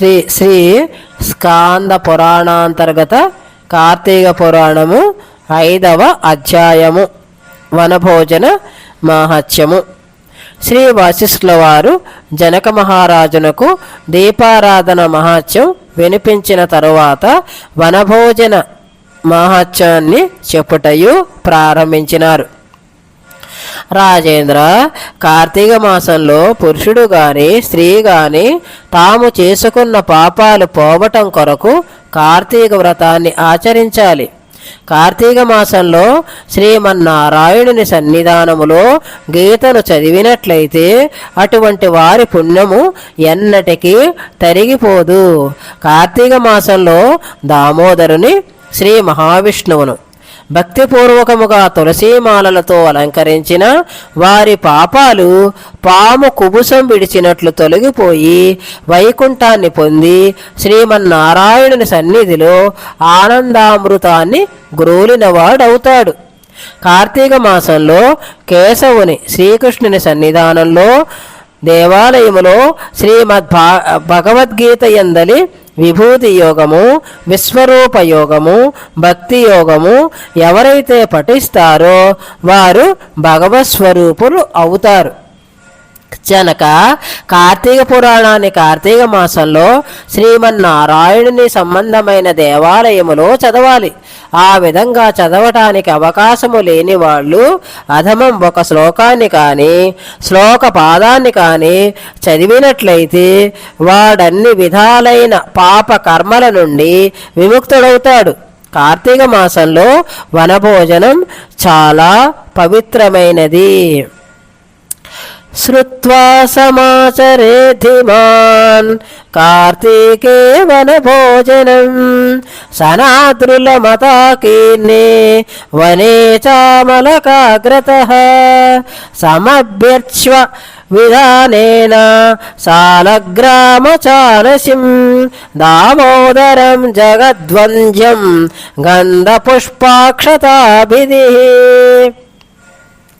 శ్రీ శ్రీ స్కాంద పురాణాంతర్గత కార్తీక పురాణము ఐదవ అధ్యాయము. వనభోజన మహత్యము. శ్రీ వశిష్ఠుల వారు జనక మహారాజునకు దీపారాధన మహత్యం వినిపించిన తరువాత వనభోజన మహత్యాన్ని చెప్పుటయు ప్రారంభించినారు. రాజేంద్ర కార్తీక మాసంలో పురుషుడు గాని స్త్రీ గాని తాము చేసుకున్న పాపాలు పోవటం కొరకు కార్తీక వ్రతాన్ని ఆచరించాలి. కార్తీక మాసంలో శ్రీమన్నారాయణుని సన్నిధానములో గీతను చదివినట్లయితే అటువంటి వారి పుణ్యము ఎన్నటికీ తరిగిపోదు. కార్తీక మాసంలో దామోదరుని శ్రీ మహావిష్ణువును. భక్తిపూర్వకముగా తులసీమాలలతో అలంకరించిన వారి పాపాలు పాము కుబుసం విడిచినట్లు తొలగిపోయి వైకుంఠాన్ని పొంది శ్రీమన్నారాయణుని సన్నిధిలో ఆనందామృతాన్ని గ్రోలినవాడవుతాడు. కార్తీక మాసంలో కేశవుని శ్రీకృష్ణుని సన్నిధానంలో దేవాలయములో శ్రీమద్ భగవద్గీత ఎందలి విభూతి యోగము విశ్వరూప యోగము భక్తి యోగము ఎవరైతే పఠిస్తారో వారు భగవత్ స్వరూపులు అవుతారు. జనక కార్తీక పురాణాన్ని కార్తీక మాసంలో శ్రీమన్నారాయణుని సంబంధమైన దేవాలయములో చదవాలి. ఆ విధంగా చదవటానికి అవకాశము లేని వాళ్ళు అధమం ఒక శ్లోకాన్ని కానీ శ్లోక పాదాన్ని కానీ చదివినట్లయితే వాడన్ని విధాలైన పాప కర్మల నుండి విముక్తుడవుతాడు. కార్తీక మాసంలో వనభోజనం చాలా పవిత్రమైనది. श्रुत्वा समाचरेधिमान् कार्तीके वनभोजनम् सनादृलमताकीर्णे वने चामलकाग्रतः समभ्यर्च्व विधानेन सालग्रामचालसिं दामोदरं जगद्वन्द्यं गन्धपुष्पाक्षताभिधिः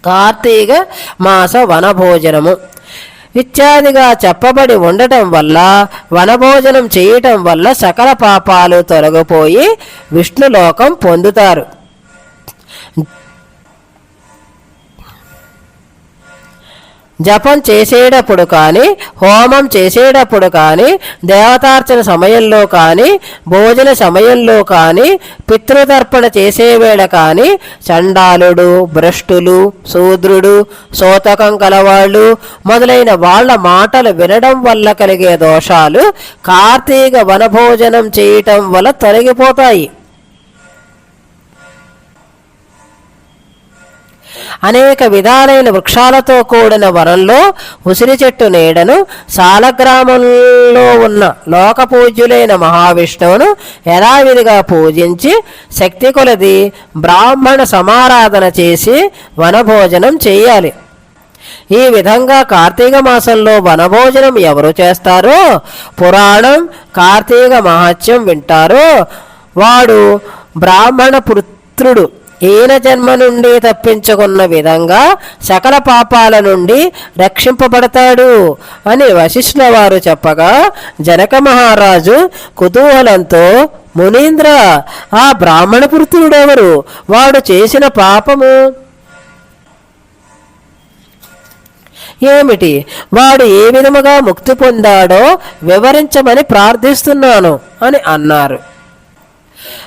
కార్తీక మాస వనభోజనము. ఇత్యాదిగా చెప్పబడి ఉండటం వల్ల వనభోజనం చేయటం వల్ల సకల పాపాలు తొలగిపోయి విష్ణులోకం పొందుతారు. జపం చేసేటప్పుడు కానీ హోమం చేసేటప్పుడు కానీ దేవతార్చన సమయంలో కానీ భోజన సమయంలో కానీ పితృతర్పణ చేసేవేళ కానీ చండాలుడు భ్రష్టులు శూద్రుడు సోతకం కలవాళ్ళు మొదలైన వాళ్ళ మాటలు వినడం వల్ల కలిగే దోషాలు కార్తీక వనభోజనం చేయటం వల్ల తొలగిపోతాయి. అనేక విధాలైన వృక్షాలతో కూడిన వనంలో ఉసిరి చెట్టు నీడను సాలగ్రామంలో ఉన్న లోక పూజ్యులైన మహావిష్ణువును యథావిధిగా పూజించి శక్తి కొలది బ్రాహ్మణ సమారాధన చేసి వనభోజనం చేయాలి. ఈ విధంగా కార్తీక మాసంలో వనభోజనం ఎవరు చేస్తారో పురాణం కార్తీక మహత్యం వింటారో. వాడు బ్రాహ్మణ పుత్రుడు ఈయన జన్మ నుండి తప్పించుకున్న విధంగా సకల పాపాల నుండి రక్షింపబడతాడు అని వశిష్ఠుల వారు చెప్పగా జనక మహారాజు కుతూహలంతో మునీంద్ర ఆ బ్రాహ్మణ పుత్రుడెవరు? వాడు చేసిన పాపము ఏమిటి? వాడు ఏ విధముగా ముక్తి పొందాడో వివరించమని ప్రార్థిస్తున్నాను అని అన్నారు.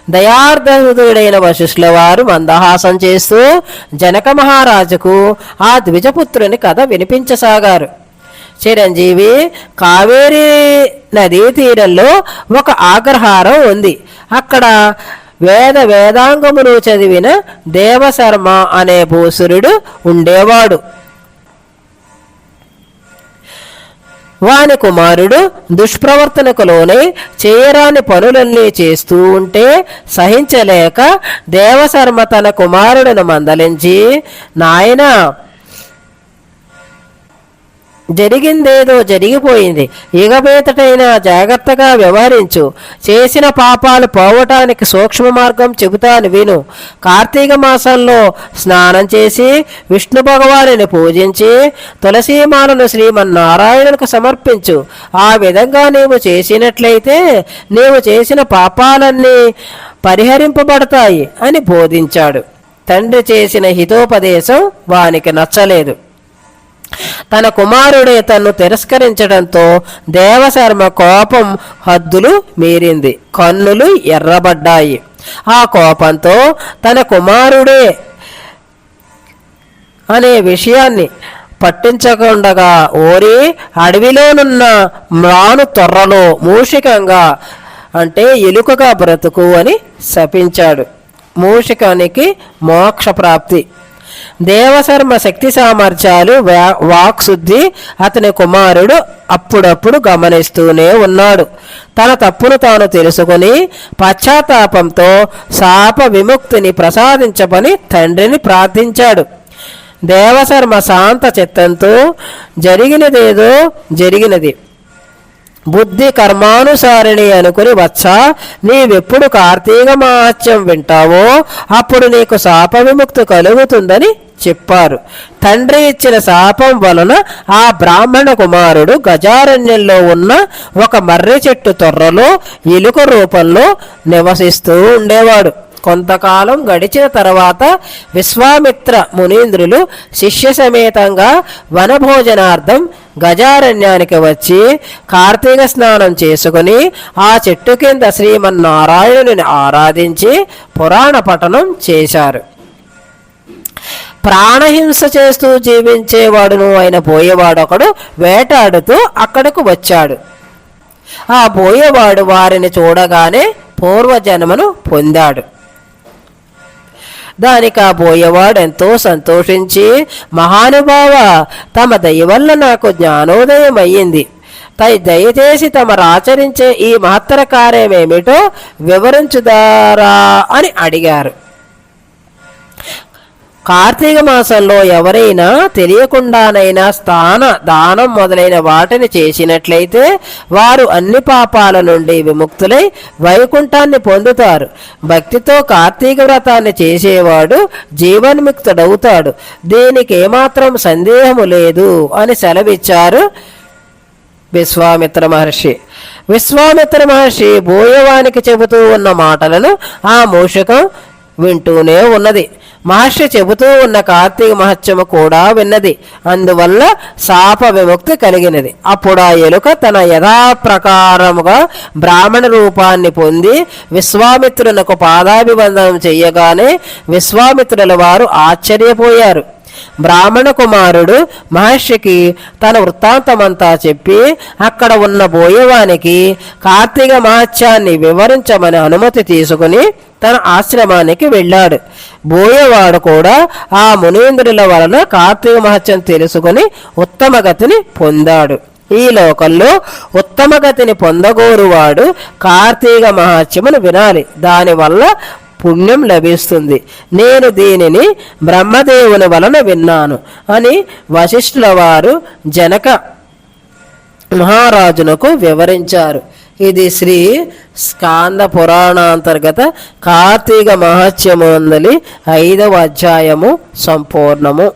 దయార్ధహృదయుడైన వశిష్ఠుల వారు మందహాసం చేస్తూ జనక మహారాజుకు ఆ ద్విజపుత్రుని కథ వినిపించసాగారు. చిరంజీవి కావేరీ నదీ తీరంలో ఒక ఆగ్రహారం ఉంది. అక్కడ వేద వేదాంగములు చదివిన దేవశర్మ అనే భూసురుడు ఉండేవాడు. వాని కుమారుడు దుష్ప్రవర్తనకు లోనై చేయరాని పనులన్నీ చేస్తూ ఉంటే సహించలేక దేవశర్మ తన కుమారుడిని మందలించి నాయనా జరిగిందేదో జరిగిపోయింది. ఇగబేతటైనా జాగ్రత్తగా వ్యవహరించు. చేసిన పాపాలు పోవటానికి సూక్ష్మ మార్గం చెబుతాను విను. కార్తీక మాసంలో స్నానం చేసి విష్ణు భగవానుని పూజించి తులసీమాలను శ్రీమన్నారాయణునికి సమర్పించు. ఆ విధంగా నీవు చేసినట్లయితే నీవు చేసిన పాపాలన్నీ పరిహరింపబడతాయి అని బోధించాడు. తండ్రి చేసిన హితోపదేశం వానికి నచ్చలేదు. తన కుమారుడే తన్ను తిరస్కరించడంతో దేవశర్మ కోపం హద్దులు మీరింది. కన్నులు ఎర్రబడ్డాయి. ఆ కోపంతో తన కుమారుడే అనే విషయాన్ని పట్టించకుండగా ఓరి అడవిలోనున్న మ్రాను తొర్రలో మూషికంగా అంటే ఎలుకగా బ్రతుకు అని శపించాడు. మూషికానికి మోక్ష ప్రాప్తి దేవశర్మ శక్తి సామర్థ్యాలు వా- వాక్శుద్ధి అతని కుమారుడు అప్పుడప్పుడు గమనిస్తూనే ఉన్నాడు. తన తప్పును తాను తెలుసుకుని పశ్చాత్తాపంతో శాప విముక్తిని ప్రసాదించమని తండ్రిని ప్రార్థించాడు. దేవశర్మ శాంత చిత్తంతో జరిగినదేదో జరిగినది. బుద్ధి కర్మానుసారిణి అనుకుని వచ్చా నీవెప్పుడు కార్తీక మహత్యం వింటావో అప్పుడు నీకు శాప విముక్తి కలుగుతుందని చెప్పారు. తండ్రి ఇచ్చిన శాపం వలన ఆ బ్రాహ్మణ కుమారుడు గజారణ్యంలో ఉన్న ఒక మర్రి చెట్టు తొర్రలో ఎలుక రూపంలో నివసిస్తూ ఉండేవాడు. కొంతకాలం గడిచిన తర్వాత విశ్వామిత్ర మునీంద్రులు శిష్య సమేతంగా వనభోజనార్థం గజారణ్యానికి వచ్చి కార్తీక స్నానం చేసుకుని ఆ చెట్టు కింద శ్రీమన్నారాయణుని ఆరాధించి పురాణ పఠనం చేశారు. ప్రాణహింస చేస్తూ జీవించేవాడును అయిన పోయేవాడొకడు వేటాడుతూ అక్కడకు వచ్చాడు. ఆ పోయేవాడు వారిని చూడగానే పూర్వజన్మను పొందాడు. దానికి ఆ పోయేవాడు ఎంతో సంతోషించి మహానుభావ తమ దయ వల్ల నాకు జ్ఞానోదయం అయ్యింది తై దయచేసి తమరు ఆచరించే ఈ మహత్తర కార్యమేమిటో వివరించుదారా అని అడిగారు. కార్తీక మాసంలో ఎవరైనా తెలియకుండానైనా స్థాన దానం మొదలైన వాటిని చేసినట్లయితే వారు అన్ని పాపాల నుండి విముక్తులై వైకుంఠాన్ని పొందుతారు. భక్తితో కార్తీక వ్రతాన్ని చేసేవాడు జీవన్ముక్తుడవుతాడు. దీనికి ఏమాత్రం సందేహము లేదు అని సెలవిచ్చారు విశ్వామిత్ర మహర్షి. విశ్వామిత్ర మహర్షి బోయవానికి చెబుతూ ఉన్న మాటలను ఆ మూషకం వింటూనే ఉన్నది. మహర్షి చెబుతూ ఉన్న కార్తీక మహత్యము కూడా విన్నది. అందువల్ల శాప విముక్తి కలిగినది. అప్పుడు ఆ ఎలుక తన యథాప్రకారముగా బ్రాహ్మణ రూపాన్ని పొంది విశ్వామిత్రునకు పాదాభివందనం చెయ్యగానే విశ్వామిత్రుల వారు ఆశ్చర్యపోయారు. బ్రాహ్మణ కుమారుడు మహర్షికి తన వృత్తాంతమంతా చెప్పి అక్కడ ఉన్న బోయవానికి కార్తీక మహత్యాన్ని వివరించమని అనుమతి తీసుకుని తన ఆశ్రమానికి వెళ్ళాడు. బోయవాడు కూడా ఆ మునీంద్రుల వలన కార్తీక మహత్యం తెలుసుకుని ఉత్తమ గతిని పొందాడు. ఈ లోకంలో ఉత్తమ గతిని పొందగోరువాడు కార్తీక మహత్యమును వినాలి. దానివల్ల పుణ్యం లభిస్తుంది. నేను దీనిని బ్రహ్మదేవుని వలన విన్నాను అని వశిష్ఠుల వారు జనక మహారాజునకు వివరించారు. ఇది శ్రీ స్కాంద పురాణాంతర్గత కార్తీక మహత్యమందలి ఐదవ అధ్యాయము సంపూర్ణము.